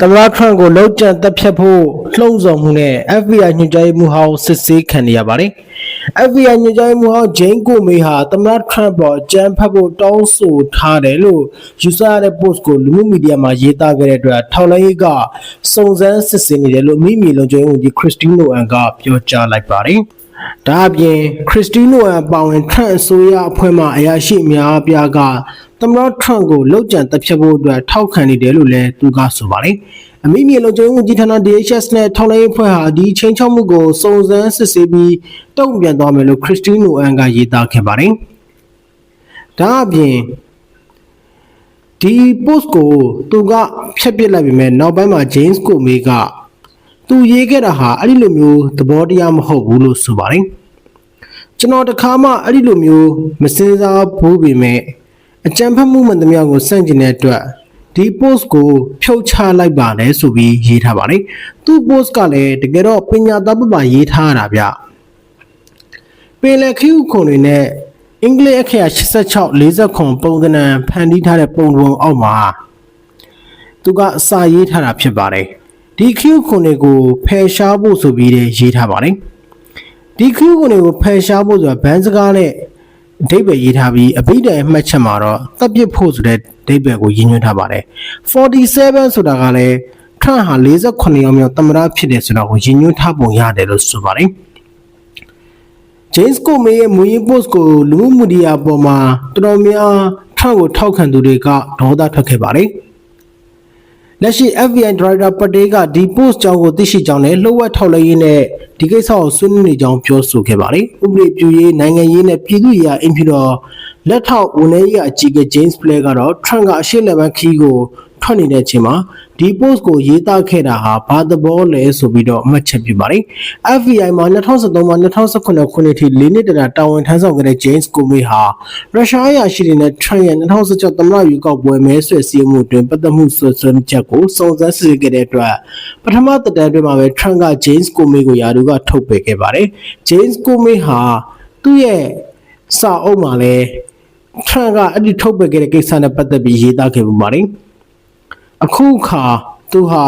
သမ္မတထရန့်ကိုလောက်ကျန်တပ်ဖြတ်ဖို့လှုံ့ဆော်မှုနဲ့ FBI ညွှန်ကြားရေးမှူးဟောင်းစစ်ဆေးခံနေရပါတယ်။ FBI ညွှန်ကြားရေးမှူးဟောင်းဂျိန်းကိုမေဟာသမ္မတထရန့်ပေါ်ကြမ်းဖက်ဖို့တောင်းဆိုထားတယ်လို့ယူဆရတဲ့ post ကိုလူမှုမီဒီယာမှာရေးသားခဲ့တဲ့အတွက်ထောက်လိုင်းရေးကစုံစမ်းစစ်ဆေးနေတယ်လို့မိမိလုံခြုံရေးဝန်ကြီးခရစ်စတီနိုအန်ကပြောကြားလိုက်ပါတယ်။ ဒါအပြင်ခရစ်စတီနိုအပါဝင်ထရန့်အစိုးရအဖွဲ့မှအရာရှိအများအပြားကသမ္မတထရန့်ကိုလောက်ကျန်တပ်ဖြတ်ဖို့အတွက်ထောက်ခံနေတယ်လို့လည်းသူကဆိုပါတယ်။အမိမြေလုံခြုံရေးဝန်ကြီးဌာန DHS နဲ့ထောက်လှမ်းရေးအဖွဲ့ဟာဒီချင်းချောက်မှုကိုစုံစမ်းစစ်ဆေးပြီးတုံ့ပြန်သွားမယ်လို့ခရစ်စတီနိုအန်ကရေးသားခဲ့ပါတယ်။ဒါအပြင်ဒီ post ကိုသူကဖျက်ပစ်လိုက်ပြီမဲ့နောက်ပိုင်းမှာ James ကိုမေက သူရေးခဲ့တာဟာအဲ့ဒီလိုမျိုးသဘောတရားမဟုတ်ဘူးလို့ဆိုပါတယ်။ကျွန်တော်တခါမှအဲ့ဒီလိုမျိုးမစင်စားဘူးပေမဲ့အကြံဖတ်မှုမှန်သမျှကိုစန့်ကျင်တဲ့အတွက်ဒီ post ကိုဖြုတ်ချလိုက်ပါတယ်ဆိုပြီးရေးထားပါတယ်။သူ့ post ကလည်းတကယ်တော့ပညာသားပပရေးထားတာဗျ။ပင်လယ်ခီးဥခွန်တွေနဲ့အင်္ဂလိပ်အခရာ86 40ခွန်ပုံသဏ္ဍာန်ဖန်တီးထားတဲ့ပုံပုံအောက်မှာသူကစာရေးထားတာဖြစ်ပါတယ်။ ဒီခီးဥခွန်တွေကိုဖယ်ရှားဖို့ဆိုပြီးတဲ့ရေးထားပါတယ်။ဒီခီးဥခွန်တွေကိုဖယ်ရှားဖို့ဆိုတာဘန်းစကားနဲ့အဓိပ္ပာယ်ရေးထားပြီးအဘိဓမ္မာမှတ်ချက်မှာတော့တပ်ပစ်ဖို့ဆိုတဲ့အဓိပ္ပာယ်ကိုရည်ညွှန်းထားပါတယ်47ဆိုတာကလည်းထရန့်ဟာ48ရောက်မြောက်သမ္မတဖြစ်တယ်ဆိုတာကိုရည်ညွှန်းထားပုံရတယ်လို့ဆိုပါတယ်ဂျိမ်းစ်ကိုမေရဲ့မူရင်း post ကိုလူမှုမီဒီယာပေါ်မှာတော်တော်များထရန့်ကိုထောက်ခံသူတွေကဒေါသထွက်ခဲ့ပါတယ် လက်ရှိ FBI Director Patel ကဒီ post ကြောင်းကိုသိရှိကြောင်းနဲ့လှုပ်ဝက်ထောက်လှမ်းရေးနဲ့ဒီကိစ္စကိုဆွေးနွေးနေကြောင်းပြောဆိုခဲ့ပါတယ်။ဥပဒေပြုရေးနိုင်ငံရေးနဲ့ပြည်သူ့ရေးအင်ဖြူတော်လက်ထောက်ဝန်ထမ်းရေးအကြီးအကဲ James Blair ကတော့ Trump ကအရှေ့လက်ဘန်ခီးကို ထွက်နေတဲ့အချိန်မှာဒီ post ကိုရေးသားခဲ့တာဟာဘာသဘောလဲဆိုပြီးတော့အမှတ်ချက်ပြုပါတယ်။ FBI မှာ2013မှာ2018ခုနှစ်ထိ၄နှစ်တရာတာဝန်ထမ်းဆောင်ခဲ့တဲ့ James Comey ဟာရုရှားအရာရှိတွေနဲ့ Trump ရဲ့2016သမ္မတရွေးကောက်ပွဲမဲဆွယ်စည်းမှုတွင်ပတ်သက်မှုဆွဆွချက်ကိုစုံစမ်းစစ်ဆေးခဲ့တဲ့အတွက်ပထမသက်တမ်းအတွင်းမှာပဲ Trump က James Comey ကိုယာတူကထုတ်ပယ်ခဲ့ပါတယ်။ James Comey ဟာသူ့ရဲ့စာအုပ်မှာလည်း Trump ကအဲ့ဒီထုတ်ပယ်ခဲ့တဲ့ကိစ္စနဲ့ပတ်သက်ပြီးရေးသားခဲ့ပူပါတယ်။ အခုခါသူဟာ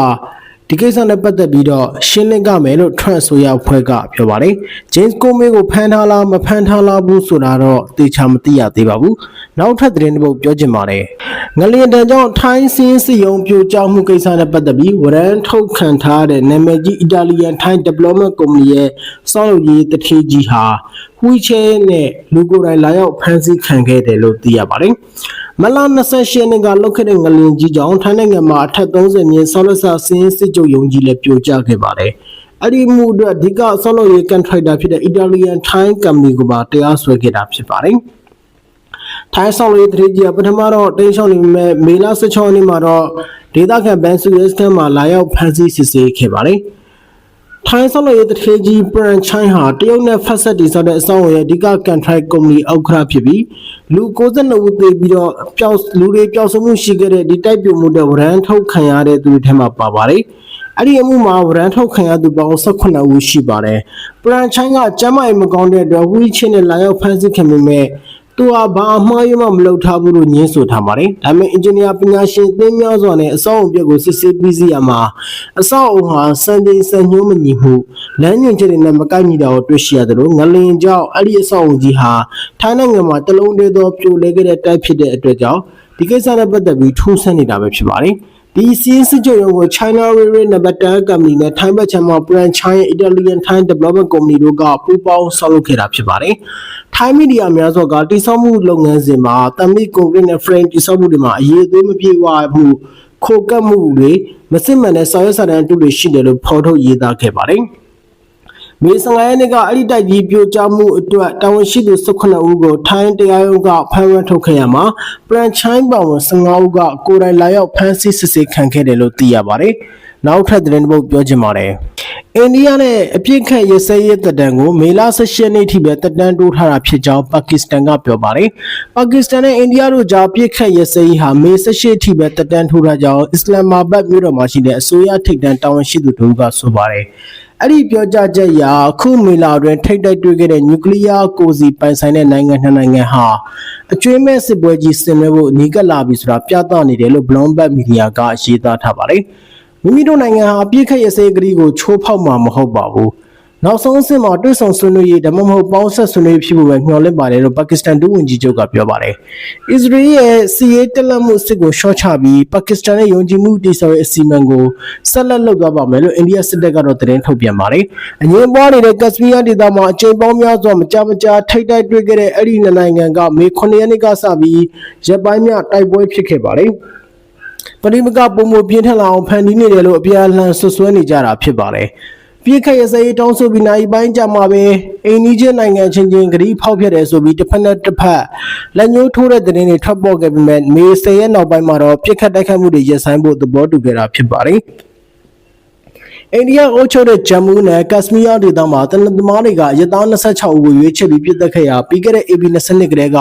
ဒီကိစ္စနဲ့ပတ်သက်ပြီးတော့ရှင်းလင်းကြမယ်လို့ Trump ဆိုရအဖွဲ့ကပြောပါတယ်။ James Comey ကိုဖမ်းထားလားမဖမ်းထားလားဘူးဆိုတာတော့သေချာမသိရသေးပါဘူး။နောက်ထပ်သတင်းတစ်ပုဒ်ပြောချင်ပါတယ်။ငလျင်တန်ကြောင့်ထိုင်းစင်းစီယုံပြိုကျမှုကိစ္စနဲ့ပတ်သက်ပြီးဝရမ်းထုတ်ခံထားတဲ့နာမည်ကြီး Italian Thai Development Company ရဲ့စောင့်ရည်တထေးကြီးဟာဝီချဲနဲ့လူကိုယ်တိုင်လာရောက်ဖမ်းဆီးခံခဲ့တယ်လို့သိရပါတယ်။ မလ28ရက်နေ့ကလောက်ခဲ့တဲ့ငလျင်ကြီးကြောင့်ထိုင်းနိုင်ငံမှာအထက်30မြင်းဆောက်လက်ဆစင်းစစ်ကြုံယုံကြီးလည်းပြိုကျခဲ့ပါတယ်။အဲ့ဒီမှုအတွက်အဓိကဆောက်လုပ်ရေးကန်ထရိုက်တာဖြစ်တဲ့ Italian Thai Company ကိုပါတရားစွဲခဲ့တာဖြစ်ပါတယ်။ထိုင်းဆောင်လေးတတိကြီးကပထမတော့တင်းရှောင်းနေမဲ့မေလ16ရက်နေ့မှာတော့ဒေသခံဘန်ဆူရဲစခန်းမှာလာရောက်ဖမ်းဆီးစစ်ဆေးခဲ့ပါတယ်။ ထိုင်းဆောက်လုပ်ရေးတထေးကြီးပရန်ချိုင်းဟာတရုတ်နဲ့ဖက်ဆက်တီဆောက်တဲ့အဆောင်အရဲ့အဓိကကန်ထရိုက်ကုမ္ပဏီအောက်ခရဖြစ်ပြီးလူ62ဦးသေပြီးတော့ပျောက်လူတွေပျောက်ဆုံးမှုရှိခဲ့တဲ့ဒီတိုက်ပြုံမှုတဲ့ဝရန်ထုတ်ခံရတဲ့သူတွေထဲမှာပါပါတယ်။အဲ့ဒီအမှုမှာဝရန်ထုတ်ခံရသူပေါင်း18ဦးရှိပါတယ်။ပရန်ချိုင်းကကျမ်းမာရေးမကောင်းတဲ့အတွက်ဝီချင်းနဲ့လာရောက်ဖမ်းဆီးခံပေမဲ့ သူဟာဘာအမှားရမှမလုပ်ထားဘူးလို့ညင်းဆိုထားပါတယ်။ဒါပေမဲ့အင်ဂျင်နီယာပညာရှင်သင်းများစွာနဲ့အဆောက်အအုံပြက်ကိုစစ်ဆေးပြီးစီရမှာအဆောက်အအုံဟာစံချိန်စံညွှန်းမညီမှုလမ်းညွှန်ချက်တွေနဲ့မကိုက်ညီတာကိုတွေ့ရှိရတယ်လို့ငလင်ကြောင့်အဲ့ဒီအဆောက်အုံကြီးဟာထိုင်းနိုင်ငံမှာတလုံးတည်းသောပြိုလဲခဲ့တဲ့တိုက်ဖြစ်တဲ့အတွက်ကြောင့်ဒီကိစ္စနဲ့ပတ်သက်ပြီးထိုးဆန်းနေတာပဲဖြစ်ပါတယ်။ ဒီစီးစစ်ကြုံရုံကို China Railway နံပါတ်10 company နဲ့ထိုင်းဘက်ခြမ်းမှာ Brand China Italian Thai Development Company တို့ကပူးပေါင်းဆောက်လုပ်ခဲ့တာဖြစ်ပါတယ်။ထိုင်းမီဒီယာများစွာကတိစောက်မှုလုပ်ငန်းစဉ်မှာတမီကွန်ကရစ်နဲ့ frame တိစောက်မှုတွေမှာအရေးအသွေးမပြေဝမှုခိုကပ်မှုတွေမစစ်မှန်တဲ့ဆောင်ရွက်စာတမ်းအတုတွေရှိတယ်လို့ဖော်ထုတ်ရေးသားခဲ့ပါတယ်။ မေ15ရက်နေ့ကအဲ့ဒီတိုက်ကြီးပြိုကျမှုအတွက်တာဝန်ရှိသူ18ဦးကိုထိုင်းတရားရုံးကဖမ်းဝရမ်းထုတ်ခဲ့ရမှာပရန်ချိုင်းပေါင်15ဦးကကိုယ်တိုင်လာရောက်ဖမ်းဆီးစစ်ဆေးခံခဲ့တယ်လို့သိရပါတယ်။နောက်ထပ်သတင်းတစ်ပုဒ်ပြောချင်ပါတယ်။အိန္ဒိယနဲ့အပြစ်ခတ်ရစဲရဲတပ်တန်းကိုမေလ16ရက်နေ့ထိပဲတပ်တန်းတိုးထားတာဖြစ်ကြောင်းပါကစ္စတန်ကပြောပါတယ်။ပါကစ္စတန်နဲ့အိန္ဒိယတို့ကြားပြစ်ခတ်ရစဲရေးဟာမေ16ထိပဲတပ်တန်းထိုးထားကြောင်းအစ္စလာမာဘတ်မြို့တော်မှာရှိတဲ့အစိုးရထိပ်တန်းတာဝန်ရှိသူတို့ကဆိုပါတယ်။ အဲ့ဒီပြောကြားချက်အရအခုမေလာတွင် ထိတ်တိုက်တွေ့ခဲ့တဲ့နျူကလ িয়ার ကိုစီပိုင်ဆိုင်တဲ့နိုင်ငံနှစ်နိုင်ငံဟာအကျွေးမဲ့စစ်ပွဲကြီးဆင်နွှဲဖို့အနီးကပ်လာပြီဆိုတာပြသနေတယ်လို့ Bloomberg မီဒီယာကရေးသားထားပါတယ်။မိမိတို့နိုင်ငံဟာအပြစ်ခတ်ရစေကလေးကိုချိုးဖောက်မှာမဟုတ်ပါဘူး နောက်ဆုံးအဆင့်မှာတွဲဆောင်ဆွေးနွေးရေးဒါမှမဟုတ်ပေါင်းဆက်ဆွေးနွေးရေးဖြစ်ဖို့ပဲမျှော်လင့်ပါတယ်လို့ပါကစ္စတန်ဒုဝန်ကြီးချုပ်ကပြောပါတယ်အစ္စရေးရဲ့စီးရေးတက်လက်မှုစစ်ကိုရှော့ချပြီးပါကစ္စတန်ရဲ့ယုံကြည်မှုတည်ဆောက်ရေးအစီအမံကိုဆက်လက်လုပ်သွားပါမယ်လို့အိန္ဒိယစစ်တပ်ကတော့သတင်းထုတ်ပြန်ပါတယ်အငင်းပွားနေတဲ့ကက်စပီးယားဒေသမှာအချိန်ပေါင်းများစွာမကြာမကြာထိတ်တိုက်တွေ့ခဲ့တဲ့အဲ့ဒီနှစ်နိုင်ငံကမေ9ရက်နေ့ကစပြီးရပ်ပိုင်းများတိုက်ပွဲဖြစ်ခဲ့ပါတယ်ပရိမကပုံမပြင်းထန်လာအောင်ဖန်တီးနေတယ်လို့အပြန်အလှန်ဆွဆွဲနေကြတာဖြစ်ပါတယ် ပြည့်ခက်ရစေးတောင်းဆိုပြီးနိုင်ပိုင်းကြမှာပဲအိန္ဒိချင်းနိုင်ငံချင်းချင်းဂရီဖောက်ဖျက်တယ်ဆိုပြီးတစ်ဖက်နဲ့တစ်ဖက်လက်ညှိုးထိုးတဲ့သတင်းတွေထွက်ပေါ်ခဲ့ပေမဲ့မေ10ရက်နောက်ပိုင်းမှာတော့ပြစ်ခတ်တိုက်ခတ်မှုတွေရပ်ဆိုင်းဖို့သဘောတူခဲ့တာဖြစ်ပါတယ် အိန္ဒိယအုပ်ချုပ်တဲ့ဂျမ်မူနဲ့ကက်စမီးယားဒေသမှာတနင်္သမားတွေကရသား26ဦးကိုရွေးချယ်ပြီးပြစ်တက်ခဲ့ရာပြီးခဲ့တဲ့ AB 22ကတည်းက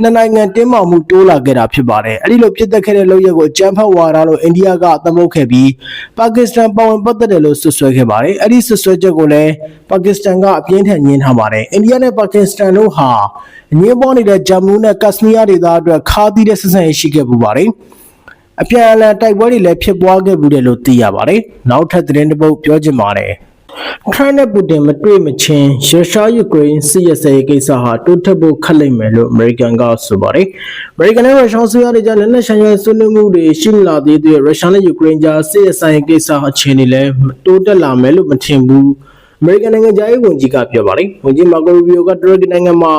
နှစ်နိုင်ငံတင်းမာမှုတိုးလာခဲ့တာဖြစ်ပါတယ်။အဲဒီလိုပြစ်တက်ခဲ့တဲ့လုပ်ရက်ကိုကြမ်းဖက်ဝါဒလို့အိန္ဒိယကသမုတ်ခဲ့ပြီးပါကစ္စတန်ပါဝင်ပတ်သက်တယ်လို့ဆွဆွဲခဲ့ပါတယ်။အဲဒီဆွဆွဲချက်ကိုလည်းပါကစ္စတန်ကအပြင်းထန်ညှင်းထားပါတယ်။အိန္ဒိယနဲ့ပါကစ္စတန်တို့ဟာအငင်းပေါ်နေတဲ့ဂျမ်မူနဲ့ကက်စမီးယားဒေသအတွက်ခါးသီးတဲ့ဆက်ဆံရေးရှိခဲ့ပူပါတယ်။ အပြန်အလှန်တိုက်ပွဲတွေလည်းဖြစ်ပွားခဲ့ဘူးတယ်လို့သိရပါတယ်။နောက်ထပ်သတင်းတစ်ပုဒ်ပြောချင်ပါတယ်။ထရန့်နဲ့ပူတင်မတွေ့မချင်းရုရှားယူကရိန်းစစ်ရစရေးကိစ္စဟာတိုးတက်ဖို့ခက်လိမ့်မယ်လို့အမေရိကန်ကဆိုပါတယ်။အမေရိကန်နဲ့ရုရှားဆိုရတဲ့ကြားလက်နက်ဆိုင်ရာဆွေးနွေးမှုတွေရှိမလာသေးတဲ့ရုရှားနဲ့ယူကရိန်းကြားစစ်ရဆိုင်ကိစ္စအခြေအနေလည်းတိုးတက်လာမယ်လို့မထင်ဘူး။အမေရိကန်နိုင်ငံသားရေးဝန်ကြီးကပြောပါတယ်။ဝန်ကြီးမာကိုရူဘီယိုကတူရကီနိုင်ငံမှာ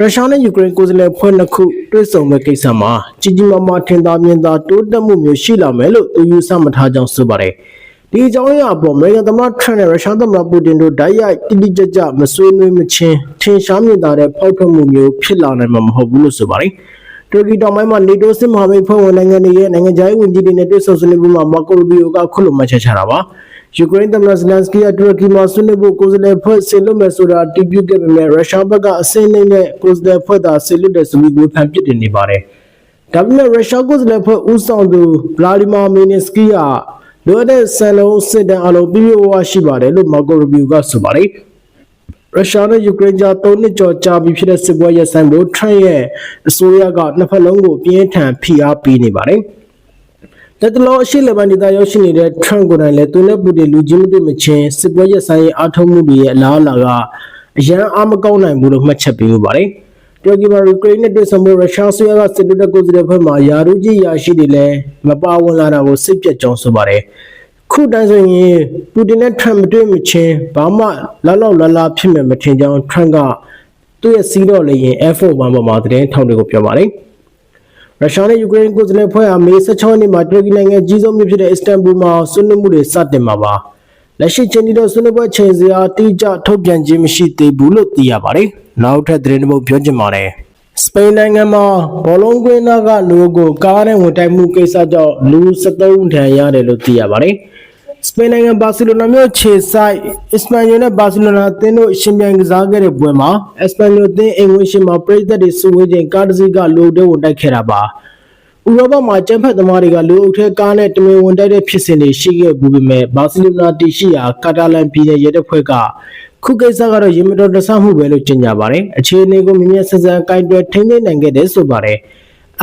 ရုရှားနဲ့ယူကရိန်းကိုယ်စားလှယ်ဖွဲ့နှစ်ခု တွေ့ဆုံမဲ့ကိစ္စမှာကြီးကြီးမားမားထင်သာမြင်သာတိုးတက်မှုမျိုးရှိလာမယ်လို့သူယူဆမှတ်ထားကြောင်းဆိုပါတယ်။ဒီအကြောင်းအရာအပေါ်အမေရိကန်သမ္မတထရန့်နဲ့ရုရှားသမ္မတပူတင်တို့ဓာတ်ရိုက်တိတိကျကျမဆွေးနွေးမချင်းထင်ရှားမြင်သာတဲ့ဖောက်ထွက်မှုမျိုးဖြစ်လာနိုင်မှာမဟုတ်ဘူးလို့ဆိုပါတယ်။ တူရကီတောင်ပိုင်းမှာနေတိုးစစ်မဟာမိတ်ဖွဲ့ဝင်နိုင်ငံတွေရဲ့နိုင်ငံခြားရေးဝန်ကြီးတွေနဲ့တွေ့ဆုံဆွေးနွေးမှုမှာမာကိုရူဘီယိုကခုလိုမှတ်ချက်ချတာပါ။ယူကရိန်းသမ္မတဇလန်စကီကတူရကီမှာဆွေးနွေးဖို့ကိုယ်စားလှယ်ဖွဲ့ဆင်လွတ်မယ်ဆိုတာတည်ပြုခဲ့ပေမဲ့ရုရှားဘက်ကအစင်းနေတဲ့ကိုယ်စားလှယ်ဖွဲ့သာဆင်လွတ်တဲ့ဆိုပြီးဝေဖန်ပြစ်တင်နေပါတယ်။ဒါပေမဲ့ရုရှားကိုယ်စားလှယ်ဖွဲ့ဦးဆောင်သူဗလာဒီမာမီနစ်စကီကလိုအပ်တဲ့ဆန်လုံးစစ်တမ်းအလုံးပြည့်ပြည့်ဝဝရှိပါတယ်လို့မာကိုရဘီယူကဆိုပါတယ်။ ရုရှားနဲ့ယူကရိန်းကြား၃နှစ်ကျော်ကြာပြီဖြစ်တဲ့စစ်ပွဲရပ်ဆိုင်းဖို့ထရန့်ရဲ့အစိုးရကနှစ်ဖက်လုံးကိုပြင်းထန်ဖိအားပေးနေပါတယ်။လက်တလုံးအရှိလက်ပိုင်းဒေသရောက်ရှိနေတဲ့ Trump ကိုယ်တိုင်လည်းသူနဲ့ပူတင်လူချင်းမတွေ့မချင်းစစ်ပွဲရပ်ဆိုင်ရေးအားထုတ်မှုတွေရဲ့အလားအလာကအရန်အားမကောင်းနိုင်ဘူးလို့မှတ်ချက်ပေးလိုပါတယ်။တူရကီမှာယူကရိန်းနဲ့တွေ့ဆုံမှုရုရှားဆွေးနွေးကစစ်တပ်ကိုယ်စားလှယ်ဘက်မှယာရုကြီးယာရှိတွေလည်းမပါဝင်လာတာကိုစိတ်ပြတ်ကြောင်းဆိုပါတယ်။ ခုတန်းဆိုရင်ပူတင်နဲ့ Trump မတွေ့မချင်းဘာမှလောက်လောက်လာလာဖြစ်မယ်မထင်ကြောင်း Trump ကသူ့ရဲ့စီးတော့လေရင် Air Force One ပေါ်မှာသတင်းထောက်တွေကိုပြောပါတယ်။ရုရှားနဲ့ယူကရိန်းကိုယ်စားလှယ်ဖွဲ့ဟာမေ16ရက်နေ့မှာတူရကီနိုင်ငံကြီးဆုံးမြို့ဖြစ်တဲ့အစ္စတန်ဘူလ်မှာဆွေးနွေးမှုတွေစတင်မှာပါလက်ရှိချိန်ထိတော့ဆွေးနွေးပွဲချိန်စရာတိကျထုတ်ပြန်ခြင်းမရှိသေးဘူးလို့သိရပါတယ်နောက်ထပ်သတင်းတစ်ပုဒ်ပြောချင်ပါတယ်စပိန်နိုင်ငံမှာဘောလုံးကွင်းသားကလူကိုကားနဲ့ဝင်တိုက်မှုကိစ္စကြောင့်လူ73ထံရတယ်လို့သိရပါတယ်စ ပိန်နိုင်ငံဘာစီလိုနာမြို့ခြေဆိုင်အစ္စပန်ယိုနဲ့ဘာစီလိုနာအသင်းတို့ရှင်ပြိုင်ကစားခဲ့တဲ့ပွဲမှာအစ္စပန်ယိုအသင်းအိမ်ဝင်ရှင်မှာပြည်သက်တွေစုဝေးချိန်ကားတစ်စီးကလူတွေဝင်တိုက်ခဲ့တာပါဥရောပမှာကျန်းဖက်သမားတွေကလူအုပ်ထဲကားနဲ့တမင်ဝင်တိုက်တဲ့ဖြစ်စဉ်တွေရှိခဲ့ဘူးပေမဲ့ဘာစီလိုနာတီရှိရာကာတာလန်ပြည်နယ်ရဲတပ်ဖွဲ့ကခုကိစ္စကတော့ရေမတော်တဆမှုပဲလို့ကြေညာပါတယ်အခြေအနေကိုမြင်မြင်ဆန်းဆန်းကင်တွယ်ထိန်းသိမ်းနိုင်ခဲ့တယ်ဆိုပါတယ်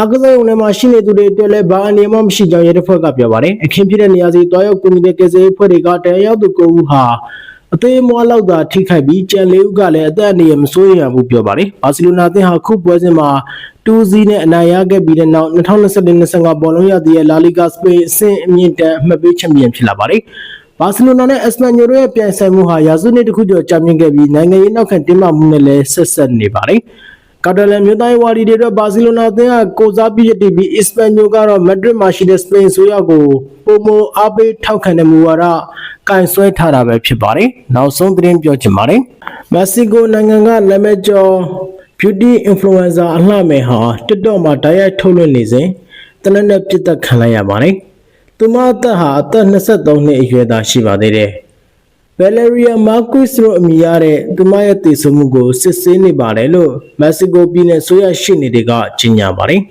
အကစားရုံထဲမှာရှိနေသူတွေအတွက်လည်းဘာအနေမှမရှိကြောင်းရဲတပ်ဖွဲ့ကပြောပါတယ်အခင်းဖြစ်တဲ့နေရာစီတွားရောက်ကူညီတဲ့ကယ်ဆယ်ရေးဖွဲ့တွေကတရားရောက်သူကိုဦးဟာအသေးမွားလောက်သာထိခိုက်ပြီးကြံလေးဦးကလည်းအသက်အန္တရာယ်မစိုးရိမ်ရဘူးပြောပါတယ်ဘာစီလိုနာအသင်းဟာခုပွဲစဉ်မှာ2စီးနဲ့အနိုင်ရခဲ့ပြီးတဲ့နောက်2024-25ဘောလုံးရသည့်လာလီဂါစပိန်အဆင့်အမြင့်တန်းအမှတ်ပေးချန်ပီယံဖြစ်လာပါတယ်ဘာစီလိုနာနဲ့အက်စပန်ညိုတို့ရဲ့ပြိုင်ဆိုင်မှုဟာရာစုနှစ်တစ်ခုကျော်ကြာမြင့်ခဲ့ပြီးနိုင်ငံရေးနောက်ခံတင်းမာမှုနဲ့လည်းဆက်ဆက်နေပါတယ်။ ကာတာလန်မြို့သားဝါဒီတွေတော့ဘာစီလိုနာအသင်းကကိုစားပြည့်တည်ပြီးအစ္စပန်ညိုကတော့မက်ဒရစ်မှာရှိတဲ့စပိန်ဆိုရကိုပုံမအားပေးထောက်ခံတဲ့မူဝါဒကင်ဆွဲထားတာပဲဖြစ်ပါတယ်။နောက်ဆုံးသတင်းပြောချင်ပါတယ်။မက္ကဆီကိုနိုင်ငံကနာမည်ကျော် beauty influencer အလှမယ်ဟာ TikTok မှာတိုက်ရိုက်ထုတ်လွှင့်နေစဉ်တနက်နဲ့ပြစ်တက်ခံလိုက်ရပါတယ်။သူမအသက်ဟာအသက်23နှစ်အရွယ်သာရှိပါသေးတယ်။ Valeria Marquez တို့အမည်ရတဲ့သူမရဲ့တည်ဆုံမှုကိုစစ်ဆေးနေပါတယ်လို့မက္ကဆီကိုပြည်နယ်ဆိုရရှိနေတွေကကြေညာပါတယ်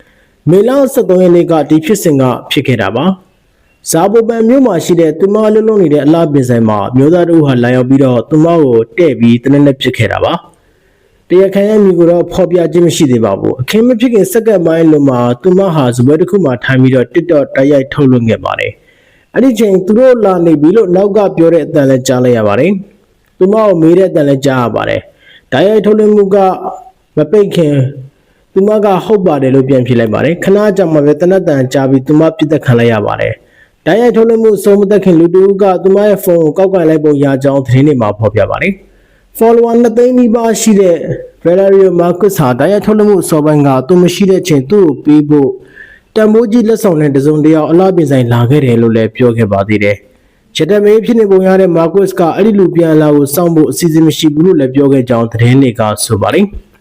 ။မေလ23ရက်နေ့ကဒီဖြစ်စဉ်ကဖြစ်ခဲ့တာပါ။ဇာဘိုပန်မြို့မှာရှိတဲ့သူမလုံးလုံးနေတဲ့အလားပင်ဆိုင်မှာမျိုးသားတို့ဟာလာရောက်ပြီးတော့သူမကိုတဲ့ပြီးတနက်နေ့ဖြစ်ခဲ့တာပါ။တရားခံရဲ့မိကိုတော့ဖော်ပြခြင်းမရှိသေးပါဘူး။အခင်းမဖြစ်ခင်စက္ကန့်ပိုင်းလုံးမှာသူမဟာဇပွဲတစ်ခုမှာထိုင်ပြီးတော့ TikTok တိုက်ရိုက်ထုတ်လွှင့်ခဲ့ပါတယ်။ အဲ့ဒီချိန်သူတို့လာနေပြီလို့နောက်ကပြောတဲ့အတန်လည်းကြားလိုက်ရပါတယ်သူမကိုမေးတဲ့အတန်လည်းကြားရပါတယ်ဓာတ်ရိုက်ထုတ်လွှင့်မှုကမပိတ်ခင်သူမကဟုတ်ပါတယ်လို့ပြန်ဖြေလိုက်ပါတယ်ခဏကြာမှပဲတနတ်တန်ကြားပြီးသူမပြစ်သက်ခံလိုက်ရပါတယ်ဓာတ်ရိုက်ထုတ်လွှင့်မှုအဆုံးမသက်ခင်လူတူကသူမရဲ့ဖုန်းကိုကောက်ကန်လိုက်ပုံရကြောင်းသတင်းတွေမှာဖော်ပြပါတယ် follower 2သိန်းနီးပါးရှိတဲ့ Valerio Marcus ဟာတရားထုတ်လို့မှုအစောပိုင်းကသူမရှိတဲ့ချိန်သူ့ကိုပေးဖို့ တံမိုးကြီးလက်ဆောင်နဲ့တစုံတယောက်အလားပြင်ဆိုင်လာခဲ့တယ်လို့လည်းပြောခဲ့ပါသေးတယ်။ချက်တမေးဖြစ်နေပုံရတဲ့ Marcus ကအဲ့ဒီလူပြန်လာကိုစောင့်ဖို့အစီအစဉ်မရှိဘူးလို့လည်းပြောခဲ့ကြောင်းသတင်းတွေကဆိုပါတယ်။